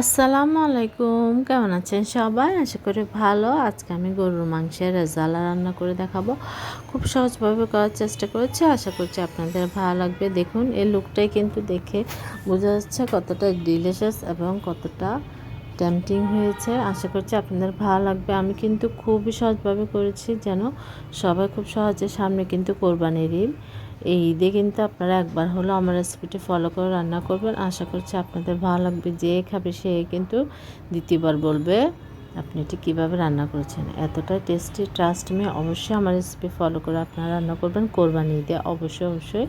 আসসালামু আলাইকুম। কেমন আছেন সবাই? আশা করি ভালো। আজকে আমি গরুর মাংসের রেজালা রান্না করে দেখাবো। খুব সহজভাবে করার চেষ্টা করেছি। আশা করছি আপনাদের ভালো লাগবে। দেখুন, এই লুকটাই কিন্তু দেখে বোঝা যাচ্ছে কতটা ডিলিশিয়াস এবং কতটা টেম্পটিং হয়েছে। আশা করছি আপনাদের ভালো লাগবে। আমি কিন্তু খুবই সহজভাবে করেছি যেন সবাই খুব সহজে সামনে কিন্তু কোরবানির ঈদ এই ঈদে কিন্তু আপনারা একবার হলো আমার রেসিপিটি ফলো করে রান্না করবেন। আশা করছি আপনাদের ভালো লাগবে। যে খাবে সে কিন্তু দ্বিতীয়বার বলবে আপনি এটি কীভাবে রান্না করেছেন। এতটাই টেস্টি ট্রাস্ট মে অবশ্যই আমার রেসিপি ফলো করে আপনারা রান্না করবেন। কোরবানি ঈদে অবশ্যই অবশ্যই।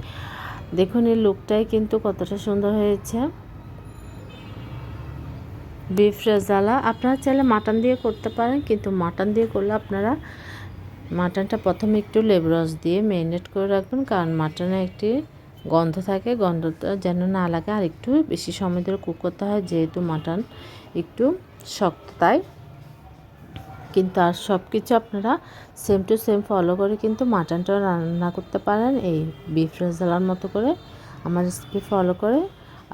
দেখুন, এই লুকটাই কিন্তু কতটা সুন্দর হয়েছে। বিফ রেজালা আপনারা চাইলে মাটন দিয়ে করতে পারেন, কিন্তু মাটন দিয়ে করলে আপনারা মাটনটা প্রথমে একটু লেবু রস দিয়ে ম্যারিনেট করে রাখবেন, কারণ মাটনে একটি গন্ধ থাকে, গন্ধটা যেন না লাগে। আর একটু বেশি সময় ধরে কুক করতে হয়, যেহেতু মাটন একটু শক্ত, তাই। কিন্তু আর সব কিছু আপনারা সেম টু সেম ফলো করে কিন্তু মাটনটাও রান্না করতে পারেন, এই বিফ রেজালার মতো করে। আমার রেসিপি ফলো করে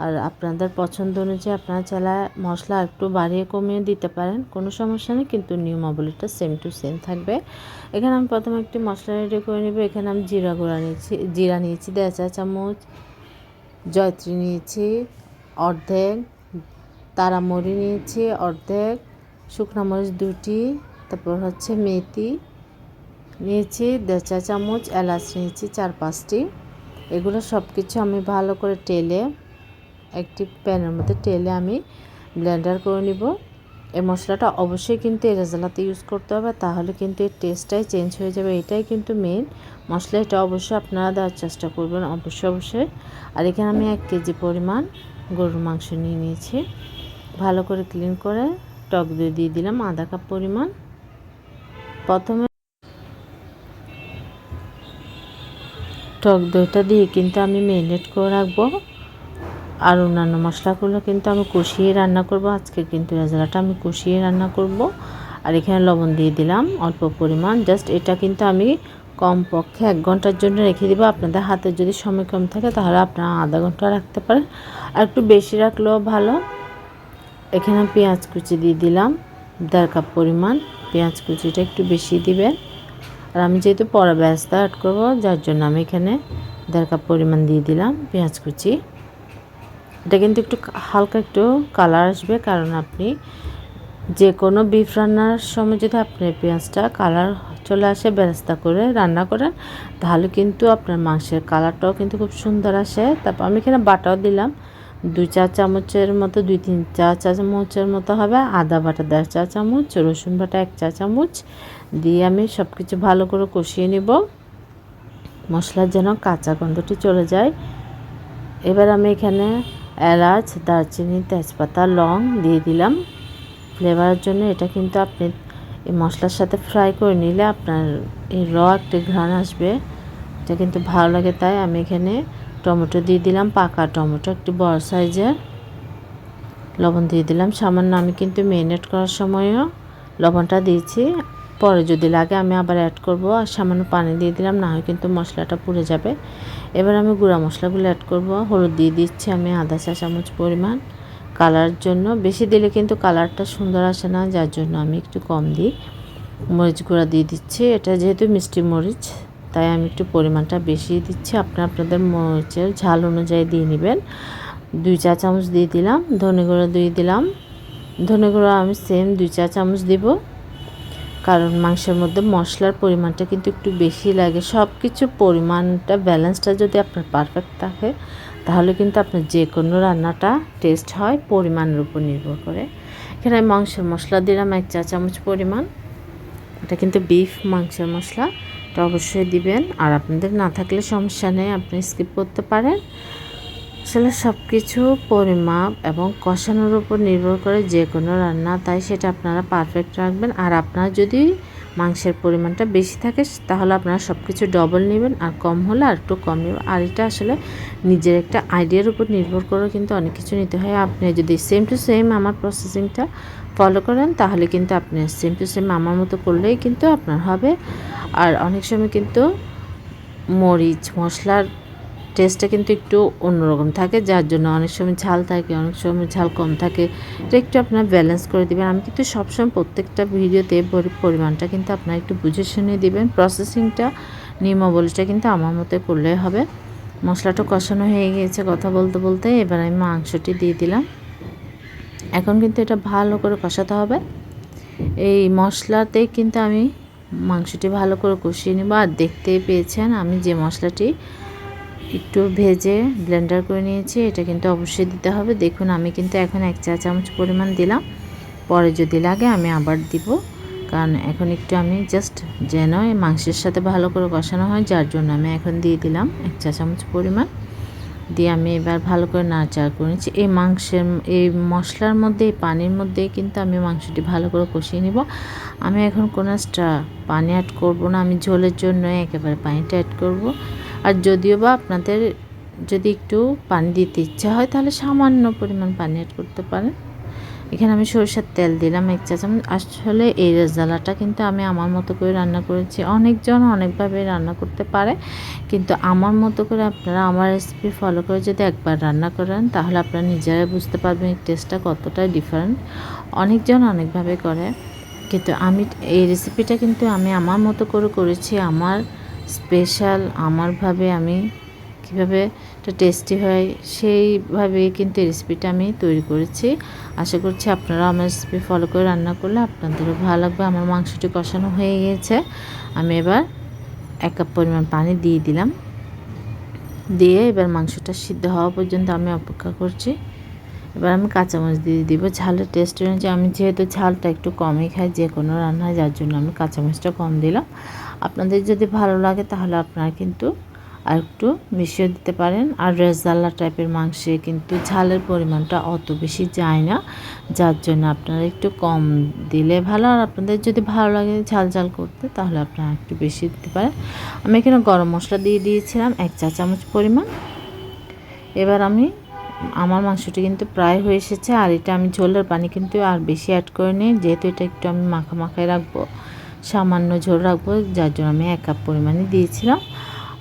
আর আপনাদের পছন্দ অনুযায়ী আপনারা চালা মশলা একটু বাড়িয়ে কমিয়ে দিতে পারেন, কোনো সমস্যা নেই, কিন্তু নিয়মাবলীটা সেম টু সেম থাকবে। এখানে আমি প্রথমে একটি মশলা রেডি করে নেব, এখানে আমি জিরা গুঁড়া নিয়েছি, জিরা নিয়েছি, দেড় চা চামচ, জয়ত্রী নিয়েছি, অর্ধেক, তারামরি নিয়েছি, অর্ধেক, শুকনো মরিচ দুটি তারপর হচ্ছে মেথি নিয়েছি, দেড় চা চামচ, এলাচ নিয়েছি, চার পাঁচটি। এগুলো সব কিছু আমি ভালো করে টেলে একটি প্যানের মধ্যে টেলে আমি ব্লেন্ডার করে নিব। এই মশলাটা অবশ্যই কিন্তু এই রেজালাতে ইউজ করতে হবে, তাহলে কিন্তু এর টেস্টটাই চেঞ্জ হয়ে যাবে। এটাই কিন্তু মেন মশলা, এটা অবশ্যই আপনারা দেওয়ার চেষ্টা করবেন, অবশ্যই অবশ্যই। আর এখানে আমি এক কেজি পরিমাণ গরুর মাংস নিয়ে নিয়েছি। ভালো করে ক্লিন করে টক দই দিয়ে দিলাম, আধা কাপ পরিমাণ। প্রথমে টক দইটা দিয়ে কিন্তু আমি মেরিনেট করে রাখব। আর অন্যান্য মশলাগুলো কিন্তু আমি কষিয়ে রান্না করব। আজকে কিন্তু রেজালাটা আমি কষিয়ে রান্না করব। আর এখানে লবণ দিয়ে দিলাম অল্প পরিমাণ। জাস্ট এটা কিন্তু আমি কম পক্ষে এক ঘণ্টার জন্য রেখে দিব। আপনাদের হাতে যদি সময় কম থাকে তাহলে আপনারা আধা ঘণ্টা রাখতে পারেন। আর একটু বেশি রাখলেও ভালো। এখানে পেঁয়াজ কুচি দিয়ে দিলাম দেড় কাপ পরিমাণ। পেঁয়াজ কুচিটা একটু বেশি দিবেন। আর আমি যেহেতু পরে ব্যস্ত অ্যাড করব, যার জন্য আমি এখানে দেড় কাপ পরিমাণ দিয়ে দিলাম পেঁয়াজ কুচি। এটা কিন্তু একটু হালকা একটু কালার আসবে কারণ আপনি যে কোনো বিফ রান্নার সময় যদি আপনি পেঁয়াজটা কালার চলে আসে বেরেস্তা করে রান্না করেন, তাহলে কিন্তু আপনার মাংসের কালারটাও কিন্তু খুব সুন্দর আসে। তারপর আমি এখানে বাটাও দিলাম। দুই চা চামচের মতো, দুই তিন চা চা চামচের মতো হবে। আদা বাটা দেড় চা চামচ, রসুন বাটা এক চা চামচ। দিয়ে আমি সব কিছু ভালো করে কষিয়ে নিব। মশলার যেন কাঁচা গন্ধটি চলে যায়। এবার আমি এখানে এলাচ, দারচিনি, তেজপাতা, লং দিয়ে দিলাম। ফ্লেভারের জন্য এটা কিন্তু আপনি এই মশলার সাথে ফ্রাই করে নিলে আপনার এই র একটি ঘ্রাণ আসবে। এটা কিন্তু ভালো লাগে, তাই আমি এখানে টমেটো দিয়ে দিলাম, পাকা টমেটো, একটি বড় সাইজের। লবণ দিয়ে দিলাম। সামান্য আমি কিন্তু মেরিনেট করার সময়ও লবণটা দিয়েছি। পরে যদি লাগে আমি আবার অ্যাড করব। আর সামান্য পানি দিয়ে দিলাম, না হয় কিন্তু মশলাটা পুড়ে যাবে। এবার আমি গুঁড়া মশলাগুলো অ্যাড করব। হলুদ দিয়ে দিচ্ছি আমি আধা চা চামচ পরিমাণ। কালার জন্য বেশি দিলে কিন্তু কালারটা সুন্দর আসে না, যার জন্য আমি একটু কম দিই। মরিচ গুঁড়া দিয়ে দিচ্ছি। এটা যেহেতু মিষ্টি মরিচ, তাই আমি একটু পরিমাণটা বেশি দিচ্ছি। আপনার আপনাদের মরিচের ঝাল অনুযায়ী দিয়ে নেবেন। দুই চা চামচ দিয়ে দিলাম, ধনে গুঁড়ো দিয়ে দিলাম। ধনে গুঁড়ো আমি সেম দুই চা চামচ দিব। কারণ মাংসের মধ্যে মশলার পরিমাণটা কিন্তু একটু বেশি লাগে। সব কিছু পরিমাণটা ব্যালেন্সটা যদি আপনার পারফেক্ট থাকে, তাহলে কিন্তু আপনার যে কোনো রান্নাটা টেস্ট হয়, পরিমাণের উপর নির্ভর করে। এখানে মাংসের মশলা দিলাম এক চা চামচ পরিমাণ। এটা কিন্তু বিফ মাংসের মশলা। এটা অবশ্যই দিবেন। আর আপনাদের না থাকলে সমস্যা নেই, আপনি স্কিপ করতে পারেন। আসলে সব কিছু পরিমাপ এবং কষানোর উপর নির্ভর করে যে কোনো রান্না, তাই সেটা আপনারা পারফেক্ট রাখবেন। আর আপনার যদি মাংসের পরিমাণটা বেশি থাকে, তাহলে আপনারা সব কিছু ডবল নেবেন আর কম হলে আর একটু কম নেবেন। আর এটা আসলে নিজের একটা আইডিয়ার উপর নির্ভর করে কিন্তু অনেক কিছু নিতে হয়। আপনি যদি সেম টু সেম আমার প্রসেসিংটা ফলো করেন, তাহলে কিন্তু আপনি সেম টু সেম আমার মতো করলেই কিন্তু আপনার হবে। আর অনেক সময় কিন্তু মরিচ, মশলার টেস্টটা কিন্তু একটু অন্যরকম থাকে, যার জন্য অনেক সময় ঝাল থাকে, অনেক সময় ঝাল কম থাকে। এটা একটু আপনার ব্যালেন্স করে দেবেন। আমি কিন্তু সবসময় প্রত্যেকটা ভিডিওতে পরিমাণটা কিন্তু আপনার একটু বুঝে শুনে দেবেন। প্রসেসিংটা নিয়মাবলীটা কিন্তু আমার মতে করলে হবে। মশলাটা কষানো হয়ে গিয়েছে কথা বলতে বলতে, এবার আমি মাংসটি দিয়ে দিলাম। এখন কিন্তু এটা ভালো করে কষাতে হবে। এই মশলাতে কিন্তু আমি মাংসটি ভালো করে কষিয়ে নেব। আর দেখতেই পেয়েছেন আমি যে মশলাটি একটু ভেজে ব্লেন্ডার করে নিয়েছি, এটা কিন্তু অবশ্যই দিতে হবে। দেখুন, আমি কিন্তু এখন এক চা চামচ পরিমাণ দিলাম। পরে যদি লাগে আমি আবার দিব। কারণ এখন একটু আমি জাস্ট যেন মাংসের সাথে ভালো করে কষানো হয়, যার জন্য আমি এখন দিয়ে দিলাম এক চা চামচ পরিমাণ। দিয়ে আমি এবার ভালো করে নাড়াচাড়া করে নিচ্ছি। এই মাংসের, এই মশলার মধ্যে, এই পানির মধ্যে কিন্তু আমি মাংসটি ভালো করে কষিয়ে নিব। আমি এখন কোনো পানি অ্যাড করব না। আমি ঝোলের জন্য একেবারে পানিটা অ্যাড করব। আর যদিও বা আপনাদের যদি একটু পানি দিতে ইচ্ছা হয়, তাহলে সামান্য পরিমাণ পানি অ্যাড করতে পারেন। এখানে আমি সরষের তেল দিলাম এক চা চামচ। আসলে এই রেজালাটা কিন্তু আমি আমার মতো করে রান্না করেছি। অনেকজন অনেকভাবে রান্না করতে পারে, কিন্তু আমার মতো করে আপনারা আমার রেসিপি ফলো করে যদি একবার রান্না করেন, তাহলে আপনারা নিজেরাই বুঝতে পারবেন এই টেস্টটা কতটা ডিফারেন্ট অনেকজন অনেকভাবে করে, কিন্তু আমি এই রেসিপিটা কিন্তু আমি আমার মতো করে করেছি। আমার স্পেশাল আমারভাবে আমি কীভাবে এটা টেস্টি হয় সেইভাবে কিন্তু রেসিপিটা আমি তৈরি করেছি। আশা করছি আপনারা আমার রেসিপি ফলো করে রান্না করলে আপনাদেরও ভালো লাগবে। আমার মাংসটি কষানো হয়ে গিয়েছে। আমি এবার এক কাপ পরিমাণ পানি দিয়ে দিলাম। দিয়ে এবার মাংসটা সিদ্ধ হওয়া পর্যন্ত আমি অপেক্ষা করছি। এবার আমি কাঁচামরিচ দিয়ে দিব। ঝালের টেস্ট অনুযায়ী আমি যেহেতু ঝালটা একটু কমই খাই যে কোনো রান্নায়, যার জন্য আমি কাঁচামরিচটা কম দিলাম। আপনাদের যদি ভালো লাগে তাহলে আপনারা কিন্তু আর একটু মিশিয়ে দিতে পারেন। আর রেজাল্লা টাইপের মাংসে কিন্তু ঝালের পরিমাণটা অত বেশি যায় না, যার জন্য আপনারা একটু কম দিলে ভালো। আর আপনাদের যদি ভালো লাগে ঝাল ঝাল করতে তাহলে আপনারা একটু বেশি দিতে পারেন। আমি এখানে গরম মশলা দিয়ে দিয়েছিলাম এক চা চামচ পরিমাণ। এবার আমি আমার মাংসটি কিন্তু প্রায় হয়ে এসেছে, আর এটা আমি ঝোলের পানি কিন্তু আর বেশি অ্যাড করে নিই, যেহেতু এটা একটু আমি মাখা মাখায় রাখব, সামান্য ঝোল রাখব, যার জন্য আমি এক কাপ পরিমাণে দিয়েছিলাম।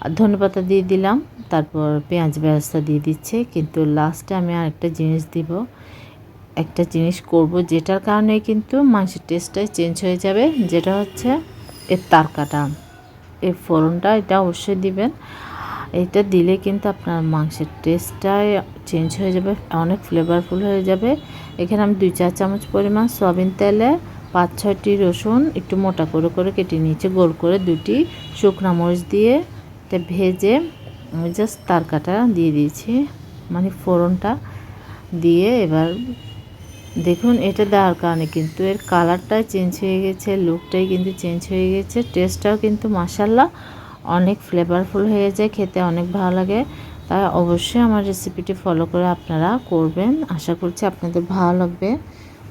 আর ধনেপাতা দিয়ে দিলাম, তারপর পেঁয়াজ ব্যবস্থা দিয়ে দিচ্ছে, কিন্তু লাস্টে আমি আর একটা জিনিস দিব। একটা জিনিস করব, যেটার কারণে কিন্তু মাংসের টেস্টটাই চেঞ্জ হয়ে যাবে, যেটা হচ্ছে এর তারকাটা। এর ফোড়নটা এটা অবশ্যই দিবেন। এটা দিলে কিন্তু আপনার মাংসের টেস্টটাই চেঞ্জ হয়ে যাবে, অনেক ফ্লেভারফুল হয়ে যাবে। এখানে আমি দুই চার চামচ পরিমাণ সয়াবিন তেলে পাঁচ ছয়টি রসুন, একটু মোটা করে করে কেটে নিয়েছি, গোল করে দুটি শুকনা মরিচ দিয়ে এটা ভেজে জাস্ট তারকাটা দিয়ে দিয়েছি মানে ফোড়নটা দিয়ে এবার দেখুন এটা দেওয়ার কারণে কিন্তু এর কালারটাই চেঞ্জ হয়ে গেছে লুকটাই কিন্তু চেঞ্জ হয়ে গেছে টেস্টটাও কিন্তু মাসাল্লাহ অনেক ফ্লেভারফুল হয়ে যায়, খেতে অনেক ভালো লাগে। তাই অবশ্যই আমার রেসিপিটি ফলো করে আপনারা করবেন। আশা করছি আপনাদের ভালো লাগবে।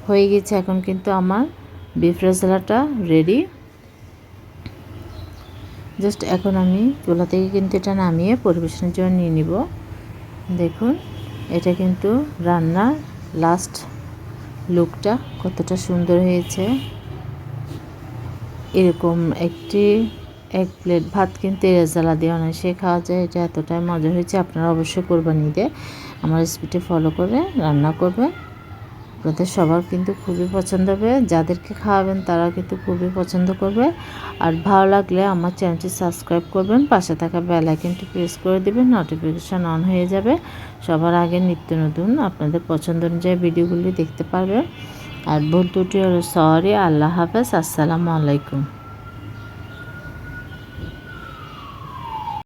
হয়ে গেছে এখন কিন্তু আমার বিফ রেজালাটা রেডি জাস্ট এখন আমি চুলা থেকে কিন্তু এটা নামিয়ে পরিবেশনের জন্য নিয়ে নিব। দেখুন, এটা কিন্তু রান্নার লাস্ট লুকটা কতটা সুন্দর হয়েছে। এরকম একটি এক প্লেট ভাত কিন্তু রেজালা দিয়ে অনায়াসে খাওয়া যায়, এটা এতটাই মজা হয়েছে, আপনারা অবশ্যই কোরবানি দিয়ে আমার রেসিপিটি ফলো করে রান্না করবে আপনাদের সবার কিন্তু খুবই পছন্দ হবে, যাদেরকে খাওয়াবেন তারা কিন্তু খুবই পছন্দ করবে। আর ভালো লাগলে আমার চ্যানেলটি সাবস্ক্রাইব করবেন, পাশে থাকা বেল আইকনটি প্রেস করে দেবেন নোটিফিকেশান অন হয়ে যাবে। সবার আগে নিত্য নতুন আপনাদের পছন্দ অনুযায়ী ভিডিওগুলি দেখতে পারবেন। আর ভুল ত্রুটি হলো সরি আল্লাহ হাফেজ, আসসালামু আলাইকুম।